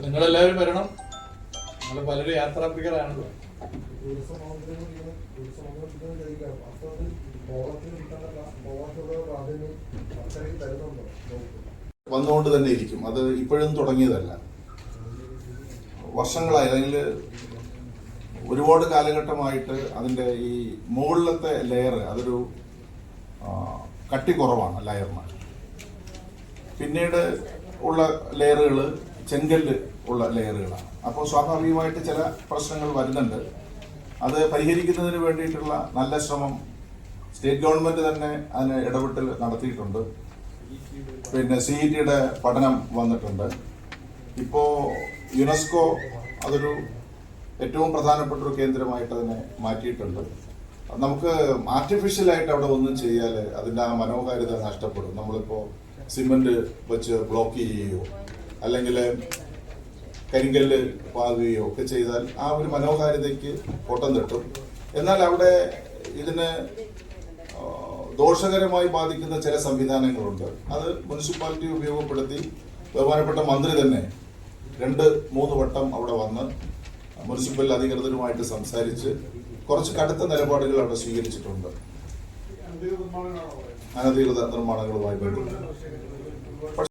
നിങ്ങളെല്ലാവരും വരണം. നിങ്ങൾ പലരും വകുപ്പ്? വന്നുകൊണ്ട് തന്നെ ഇരിക്കും. അത് ഇപ്പോഴും തുടങ്ങിയതല്ല. വർഷങ്ങളായി. അല്ലെങ്കിൽ ഒരുപാട് കാലഘട്ടമായിട്ട് അതിന്റെ ഈ മുകളിലത്തെ ലെയർ അതൊരു കട്ടി കുറവാണ് ലെയറിന് പിന്നീട് ഉള്ള ലെയറുകൾ ചെങ്കല്ല് ഉള്ള ലെയറുകളാണ്. അപ്പോൾ സ്വാഭാവികമായിട്ട് ചില പ്രശ്നങ്ങൾ വരുന്നുണ്ട്. അത് പരിഹരിക്കുന്നതിന് വേണ്ടിയിട്ടുള്ള നല്ല ശ്രമം സ്റ്റേറ്റ് ഗവൺമെന്റ് തന്നെ അതിന് ഇടപെട്ടൽ നടത്തിയിട്ടുണ്ട്. പിന്നെ സി ഇ ടിയുടെ പഠനം വന്നിട്ടുണ്ട്. ഇപ്പോൾ യുനെസ്കോ അതൊരു ഏറ്റവും പ്രധാനപ്പെട്ട ഒരു കേന്ദ്രമായിട്ട് അതിനെ മാറ്റിയിട്ടുണ്ട്. നമുക്ക് ആർട്ടിഫിഷ്യലായിട്ട് അവിടെ ഒന്നും ചെയ്യാൽ അതിന്റെ ആ മനോഹാരിത നഷ്ടപ്പെടും. നമ്മളിപ്പോൾ സിമെന്റ് വെച്ച് ബ്ലോക്ക് ചെയ്യുകയോ അല്ലെങ്കിൽ കരിങ്കല്ല് പാകുകയോ ഒക്കെ ചെയ്താൽ ആ ഒരു മനോഹാരിതയ്ക്ക് കോട്ടം തട്ടും. എന്നാൽ അവിടെ ഇതിന് ദോഷകരമായി ബാധിക്കുന്ന ചില സംവിധാനങ്ങളുണ്ട്. അത് മുനിസിപ്പാലിറ്റി ഉപയോഗപ്പെടുത്തി ബഹുമാനപ്പെട്ട മന്ത്രി തന്നെ രണ്ട് മൂന്ന് വട്ടം അവിടെ വന്ന് മുനിസിപ്പൽ അധികൃതരുമായിട്ട് സംസാരിച്ച് കുറച്ച് കടുത്ത നിലപാടുകൾ അവിടെ സ്വീകരിച്ചിട്ടുണ്ട്. അനധികൃത നിർമ്മാണങ്ങളുമായി ബന്ധപ്പെട്ട്.